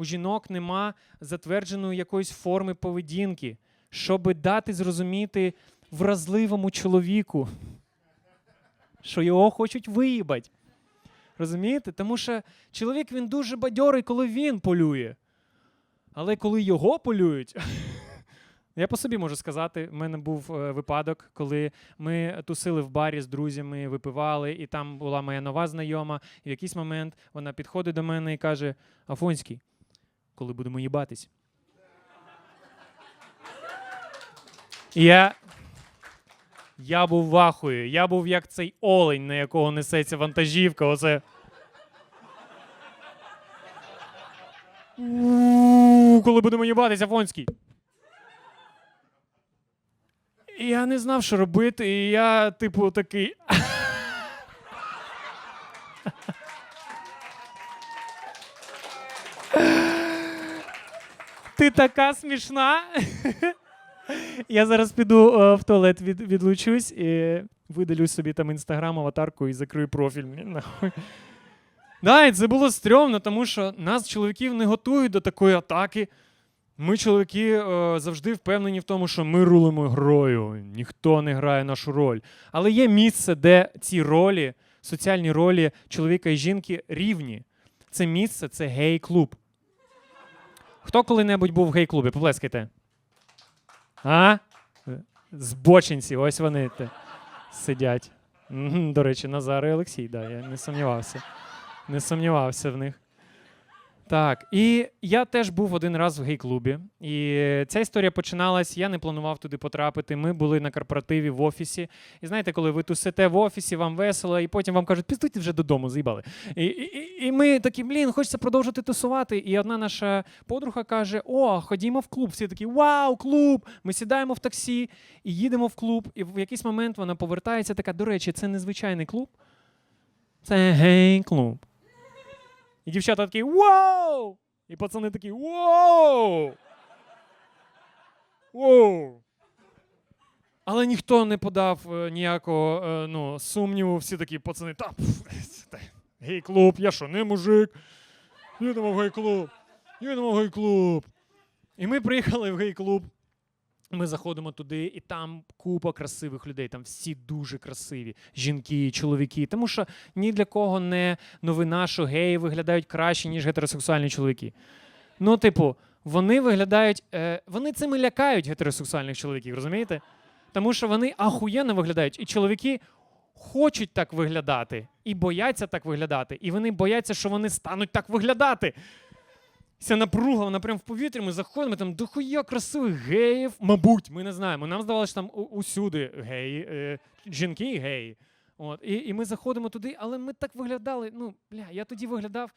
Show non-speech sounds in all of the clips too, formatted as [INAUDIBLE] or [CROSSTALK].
у жінок нема затвердженої якоїсь форми поведінки, щоб дати зрозуміти вразливому чоловіку, що його хочуть виїбать. Розумієте? Тому що чоловік він дуже бадьорий, коли він полює. Але коли його полюють, [LAUGHS] я по собі можу сказати, в мене був е, випадок, коли ми тусили в барі з друзями, випивали, і там була моя нова знайома. І в якийсь момент вона підходить до мене і каже: Афонський, коли будемо їбатись? Я, я був вахою. Я був як цей олень, на якого несеться вантажівка. Оце. Коли будемо їбатися, Афонський. Я не знав, що робити, і я, типу, такий. Така смішна. [LAUGHS] Я зараз піду е, в туалет від, відлучусь і видалю собі там інстаграм, аватарку і закрию профіль. Да, і це було стрьомно, тому що нас, чоловіків, не готують до такої атаки. Ми, чоловіки, е, завжди впевнені в тому, що ми рулимо грою, ніхто не грає нашу роль. Але є місце, де ці ролі, соціальні ролі чоловіка і жінки рівні. Це місце це гей-клуб. Хто коли-небудь був в гей-клубі? Поплескайте. А? Збочинці, ось вони те, сидять. До речі, Назар і Олексій, да, я не сумнівався. Не сумнівався в них. Так, і я теж був один раз в гей-клубі. І ця історія починалась. Я не планував туди потрапити. Ми були на корпоративі в офісі. І знаєте, коли ви тусите в офісі, вам весело, і потім вам кажуть, піздуйте вже додому, заїбали. І, і, і ми такі, блін, хочеться продовжити тусувати. І одна наша подруга каже: О, ходімо в клуб. Всі такі, вау, клуб! Ми сідаємо в таксі і їдемо в клуб. І в якийсь момент вона повертається, така, до речі, це незвичайний клуб. Це гей-клуб. І дівчата такі вау! І пацани такі вау! Вау! Але ніхто не подав е, ніякого е, ну, сумніву. Всі такі пацани, та та, гей-клуб, я що, не мужик? Їдемо в гей-клуб. Їдемо в гей-клуб. І ми приїхали в гей-клуб. Ми заходимо туди, і там купа красивих людей. Там всі дуже красиві. Жінки, чоловіки. Тому що ні для кого не новина, що геї виглядають краще, ніж гетеросексуальні чоловіки. Ну, типу, вони виглядають, е, вони цими лякають гетеросексуальних чоловіків, розумієте? Тому що вони ахуєнно виглядають. І чоловіки хочуть так виглядати, і бояться так виглядати. І вони бояться, що вони стануть так виглядати. Ця напруга, вона прям в повітрі, ми заходимо, там дохуя красивих геїв. Мабуть, ми не знаємо. Нам здавалося, що там усюди геї, е, жінки геї. От, і, і ми заходимо туди, але ми так виглядали. Ну, бля, я тоді виглядав.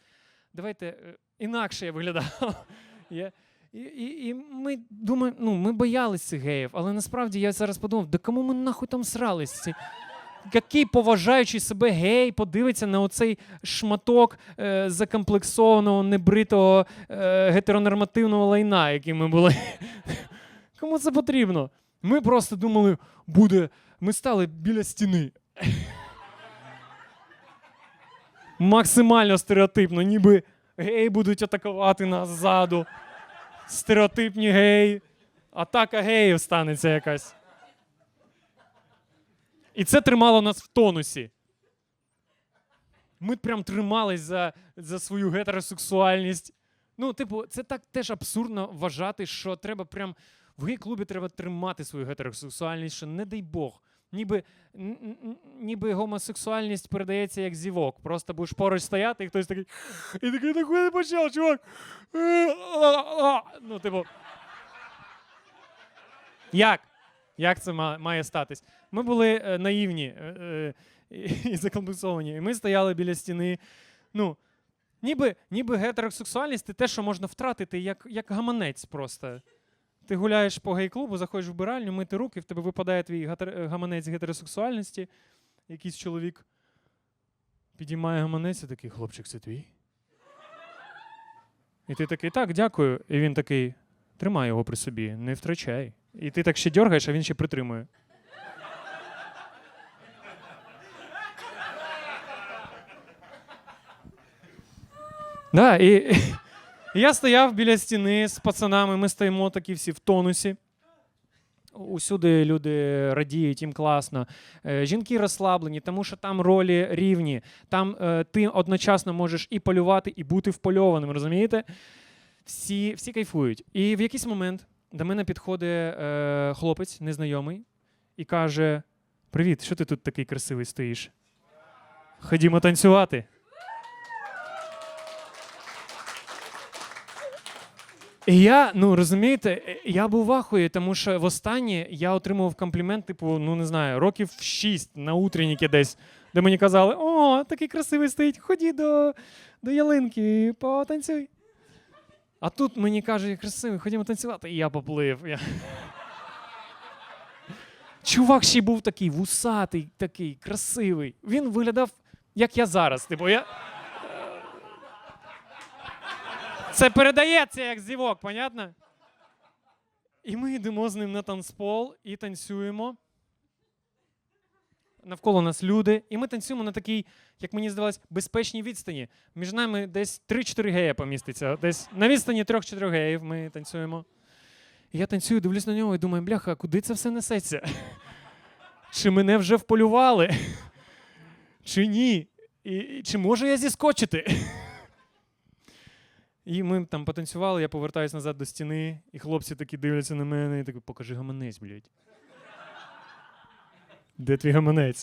Давайте е, інакше я виглядав. [LAUGHS] Я, і, і, і ми думаємо, ну, ми боялися геїв, але насправді я зараз подумав, да кому ми нахуй там срались? Який поважаючий себе гей подивиться на оцей шматок е, закомплексованого, небритого е, гетеронормативного лайна, яким ми були. [LAUGHS] Кому це потрібно? Ми просто думали, буде. Ми стали біля стіни. [LAUGHS] Максимально стереотипно, ніби геї будуть атакувати нас ззаду. Стереотипні геї. Атака геїв станеться якась. І це тримало нас в тонусі. Ми прям тримались за, за свою гетеросексуальність. Ну, типу, це так теж абсурдно вважати, що треба прям в гей-клубі треба тримати свою гетеросексуальність, що не дай Бог. Ніби, ніби гомосексуальність передається як зівок. Просто будеш поруч стояти, і хтось такий. І такий нахуй не почав, чувак. Ну, типу. Як? Як це має статись? Ми були е, наївні е, е, і, закомплексовані. І ми стояли біля стіни. Ну, ніби, ніби гетеросексуальність це те, що можна втратити, як, як гаманець просто. Ти гуляєш по гей-клубу, заходиш в биральню, мити руки, в тебе випадає твій гаманець гетеросексуальності. Якийсь чоловік підіймає гаманець і такий, хлопчик, це твій. І ти такий, так, дякую. І він такий, тримай його при собі, не втрачай. І ти так ще дергаєш, а він ще притримує. Да, і, [LAUGHS] Я стояв біля стіни з пацанами, ми стоїмо такі всі в тонусі. Усюди люди радіють, їм класно. Е, Жінки розслаблені, тому що там ролі рівні. Там е, ти одночасно можеш і полювати, і бути впольованим, розумієте? Всі, всі кайфують. І в якийсь момент до мене підходить е, хлопець незнайомий і каже: Привіт, що ти тут такий красивий стоїш? Ходімо танцювати. І я, ну розумієте, я був ахуї, тому що востаннє я отримував комплімент, типу, ну не знаю, років 6 на утренніки десь, де мені казали: о, такий красивий стоїть, ході до, до ялинки, потанцюй. А тут мені каже, красивий, ходімо танцювати, і я поплив. Я... Чувак ще був такий вусатий, такий красивий. Він виглядав, як я зараз. Типу, я... Це передається як зівок, понятно? І ми йдемо з ним на танцпол і танцюємо. Навколо нас люди, і ми танцюємо на такій, як мені здавалось, безпечній відстані. Між нами десь 3-4 гея поміститься. Десь на відстані 3-4 геїв ми танцюємо. І я танцюю, дивлюсь на нього і думаю, бляха, куди це все несеться? [LAUGHS] Чи мене вже вполювали? [LAUGHS] Чи ні? І, і чи можу я зіскочити? [LAUGHS] І ми там потанцювали, я повертаюся назад до стіни, і хлопці такі дивляться на мене і такі, покажи гаманець, блядь. Де твій гаманець?